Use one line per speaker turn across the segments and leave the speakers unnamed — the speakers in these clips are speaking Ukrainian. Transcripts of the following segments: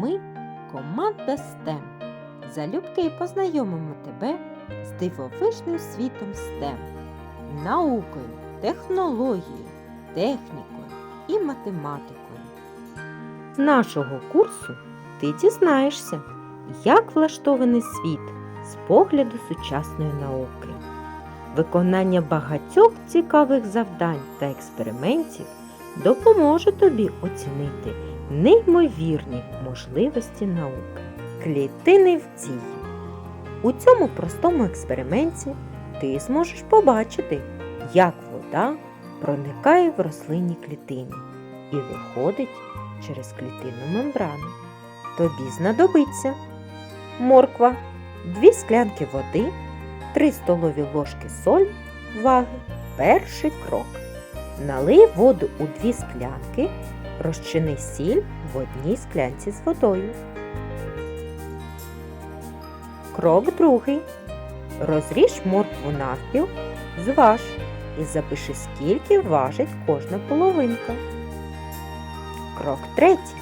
ми команда STEM. Залюбки познайомимо тебе з дивовижним світом STEM, наукою, технологією, технікою і математикою. З нашого курсу ти дізнаєшся, як влаштований світ з погляду сучасної науки. Виконання багатьох цікавих завдань та експериментів допоможе тобі оцінити неймовірні можливості науки. Клітини в дії. У цьому простому експерименті ти зможеш побачити, як вода проникає в рослинні клітини і виходить через клітинну мембрану. Тобі знадобиться морква, 2 склянки води, 3 столові ложки соль ваги. Перший крок. Налий воду у 2 склянки, розчини сіль в одній склянці з водою. Крок другий. Розріж моркву навпіл, зваж і запиши, скільки важить кожна половинка. Крок третій.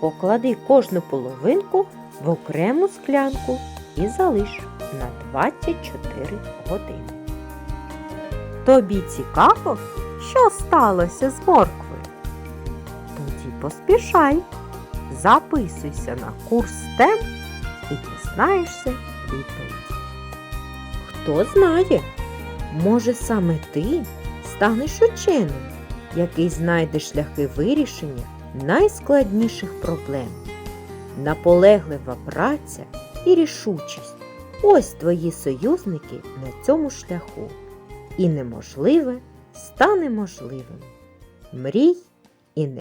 Поклади кожну половинку в окрему склянку і залиш на 24 години. Тобі цікаво, що сталося з морквою? Поспішай, записуйся на курс STEM і дізнаєшся відповідь. Хто знає, може саме ти станеш ученим, який знайде шляхи вирішення найскладніших проблем. Наполеглива праця і рішучість ось твої союзники на цьому шляху. І неможливе стане можливим. Мрій і не